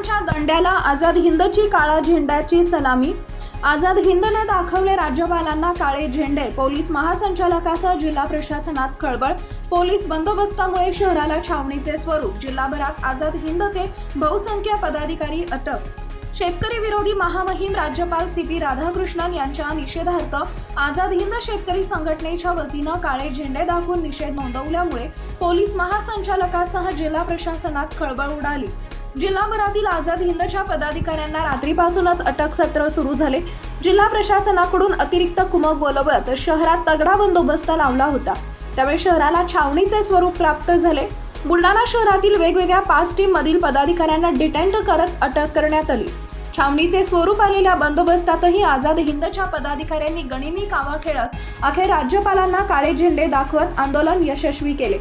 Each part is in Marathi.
पाकिस्तानच्या दंड्याला आझाद हिंदची काळा झेंड्याची सलामी. आझाद हिंदने दाखवले राज्यपालांना काळे झेंडे. पोलीस महासंचालकासह जिल्हा प्रशासनात खळबळ. पोलीस बंदोबस्तामुळे शहराला छावणीचे स्वरूप. जिल्हाभरात आझाद हिंदचे बहुसंख्य पदाधिकारी अटक. शेतकरी विरोधी महामहिम राज्यपाल सी पी राधाकृष्णन यांच्या निषेधार्थ आझाद हिंद शेतकरी संघटनेच्या वतीनं काळे झेंडे दाखवून निषेध नोंदवल्यामुळे पोलीस महासंचालकासह जिल्हा प्रशासनात खळबळ उडाली. जिल्हाभरातील आझाद हिंदच्या पदाधिकाऱ्यांना रात्रीपासूनच अटक सत्र सुरू झाले. जिल्हा प्रशासनाकडून अतिरिक्त कुमक बोलवत शहरात तगडा बंदोबस्त लावला होता. त्यामुळे शहराला छावणीचे स्वरूप प्राप्त झाले. बुलढाणा शहरातील वेगवेगळ्या पाच टीम मधील पदाधिकाऱ्यांना डिटेंट करत अटक करण्यात आली. छावणीचे स्वरूप आलेल्या बंदोबस्तातही आझाद हिंदच्या पदाधिकाऱ्यांनी गणिनी कामं खेळत अखेर राज्यपालांना काळे झेंडे दाखवत आंदोलन यशस्वी केले.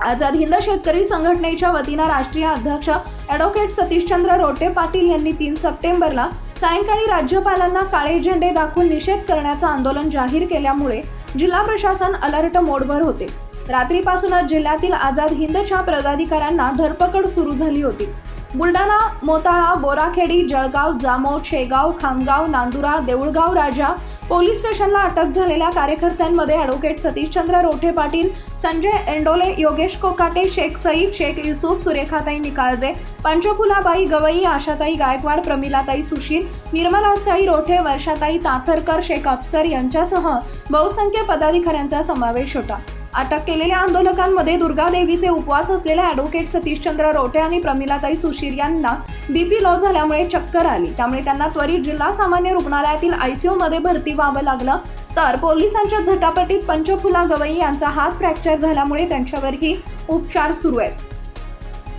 आझाद हिंद शेतकरी संघटनेच्या वतीनं राष्ट्रीय अध्यक्ष ॲडव्होकेट सतीशचंद्र रोटे पाटील यांनी तीन सप्टेंबरला सायंकाळी राज्यपालांना काळे झेंडे दाखवून निषेध करण्याचं आंदोलन जाहीर केल्यामुळे जिल्हा प्रशासन अलर्ट मोडवर होते. रात्रीपासूनच जिल्ह्यातील आझाद हिंदच्या पदाधिकाऱ्यांना धरपकड सुरू झाली होती. बुलढाणा मोताळा बोराखेडी जळगाव जामो शेगाव खामगाव नांदुरा देऊळगाव राजा पोलीस स्टेशनला अटक झालेल्या कार्यकर्त्यांमध्ये ॲडव्होकेट सतीशचंद्र रोठे पाटील संजय एंडोले योगेश कोकाटे शेख सईद शेख युसुफ सुरेखाताई निकाळजे पंचफुलाबाई गवई आशाताई गायकवाड प्रमिलाताई सुशील निर्मलाताई रोठे वर्षाताई ताथरकर शेख अफसर यांच्यासह बहुसंख्य पदाधिकाऱ्यांचा समावेश होता. अटक केलेल्या आंदोलकांमध्ये दुर्गादेवीचे उपवास असलेल्या ॲडव्होकेट सतीशचंद्र रोटे आणि प्रमिलाताई सुशीर यांना बीपी लो झाल्यामुळे चक्कर आली. त्यामुळे त्यांना त्वरित जिल्हा सामान्य रुग्णालयातील आयसीयूमध्ये भरती व्हावं लागलं. तर पोलिसांच्या झटापटीत पंचफुला गवई यांचा हात फ्रॅक्चर झाल्यामुळे त्यांच्यावरही उपचार सुरू आहेत.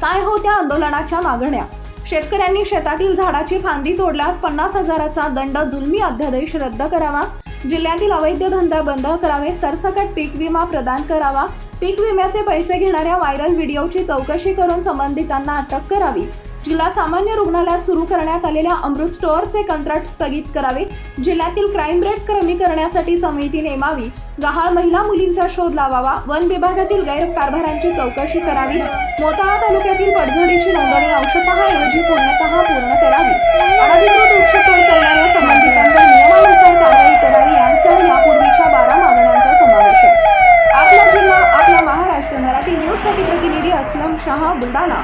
काय होत्या आंदोलनाच्या मागण्या? शेतकऱ्यांनी शेतातील झाडाची फांदी तोडल्यास पन्नास हजाराचा दंड जुलमी अध्यादेश रद्द करावा. जिल्ह्यातील अवैध धंदा बंद करावे. सरसकट पीक विमा प्रदान करावा. पीक विम्याचे पैसे घेणाऱ्या व्हायरल व्हिडिओची चौकशी करून संबंधितांना अटक करावी. जिल्हा सामान्य रुग्णालयात सुरू करण्यात आलेल्या अमृत स्टोअरचे कंत्राट स्थगित करावे. जिल्ह्यातील क्राईम रेट कमी करण्यासाठी समिती नेमावी. गहाळ महिला मुलींचा शोध लावावा. वन विभागातील गैरकारभारांची चौकशी करावी. मोताळा तालुक्यातील पडझडीची नोंदणी अंशतः ऐवजी पूर्णतः पूर्ण करावी. अनधिकृत वृक्षतोड करणाऱ्या संबंधितांवर नियमानुसार कारवाई करावी यांसह यापूर्वीच्या बारा मागण्यांचा समावेश आपला जिल्हा आपला महाराष्ट्र मराठी न्यूजसाठी प्रतिनिधी असलम शहा बुलढाणा.